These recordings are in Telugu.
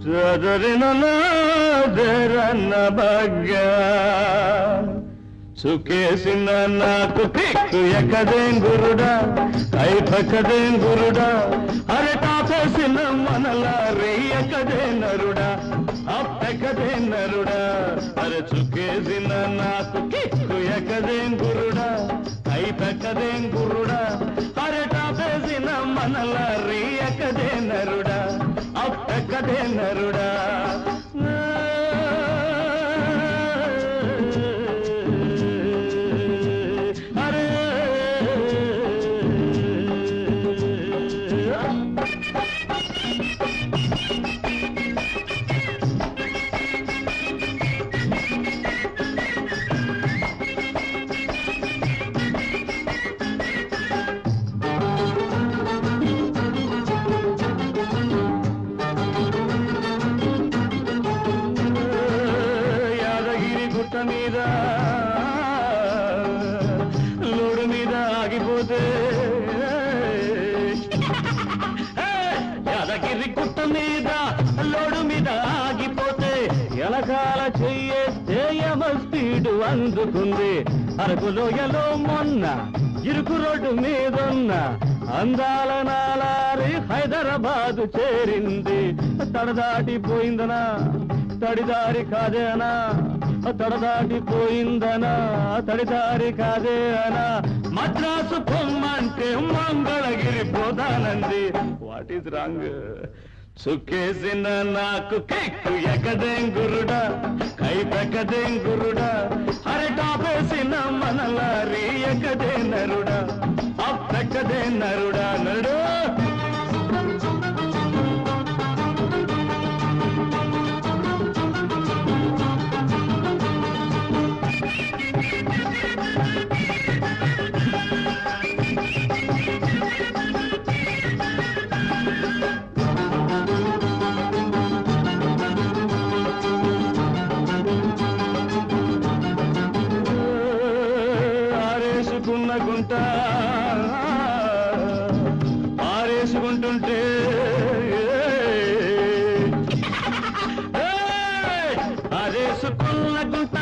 చదరిన భాగ్య సుఖేసిన నాకు కిక్కు ఎక్కదేం గురుడా కైపక్కదేం గురుడా అరటాపేసిన మనలా రేయకదే నరుడా అప్పెక్కదే నరుడా. అరే చుకేసిన నాకు కిక్కు ఎక్కదేం గురుడా కైపకదేం గురుడా అరటాపేసిన మనలా రేయకదే నరుడా అప్పెకదే నరుడా లోడు మీద ఆగిపోతే. యాదగిరి గుట్ట మీద లోడు మీద ఆగిపోతే ఎలకాల చెయ్యేస్తే యమ స్పీడు అందుకుంది. అరకులోయలో మొన్న ఇరుకు రోడ్డు మీదున్న అందాల నాలారి హైదరాబాద్ చేరింది. తడదాటిపోయిందనా? తడిదారి కాదేనా? తడదాటిపోయిందనా తడిదారి కాదే అనా? మద్రాసు పొమ్మంటే మంగళగిరి పోదానంది వాట్ ఈస్ రాంగ్ చుక్కేసిన నాకు కెక్కు ఎక్కదేం గురుడా? కై పెక్కదేం గురుడా? అరటాపేసిన మనలారి ఎక్కదే నరుడా? అప్పెక్కదే నరుడా నరుడా? పారేసుకుంటుంటే ఆరేసుకుంటుంటే ఆరేసుకున్న గుంట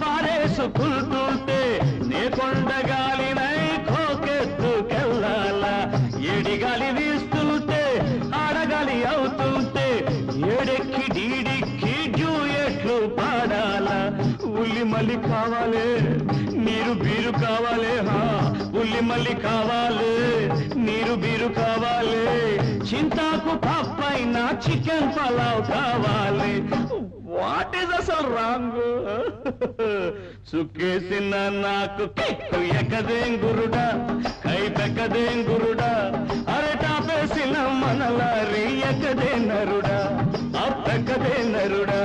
పారేసుకుంటుంటే నే కొండగాలినై కోకెత్తుకెళ్ళాలా? ఏడిగాలి వీస్తుంటే ఆడగాలి అవుతుంటే ఏడెక్కి డీడిక్కి డ్యూయెట్లు పాడాలా? ఉల్లి మళ్ళీ కావాలే నీరు బీరు కావాలే హా ఉల్లి మల్లి కావాలే నీరు బీరు కావాలే. చింతాకు పప్పైన చికెన్ పలావ్ కావాలి. వాట్ ఈస్ అసలు రాంగ్ చుక్కేసిన నాకు కిక్కు ఎక్కదేం గురుడా కై పెక్కదేం గురుడా అరటాపేసిన మనలారి ఎక్కదే నరుడా అప్పెక్కదే నరుడా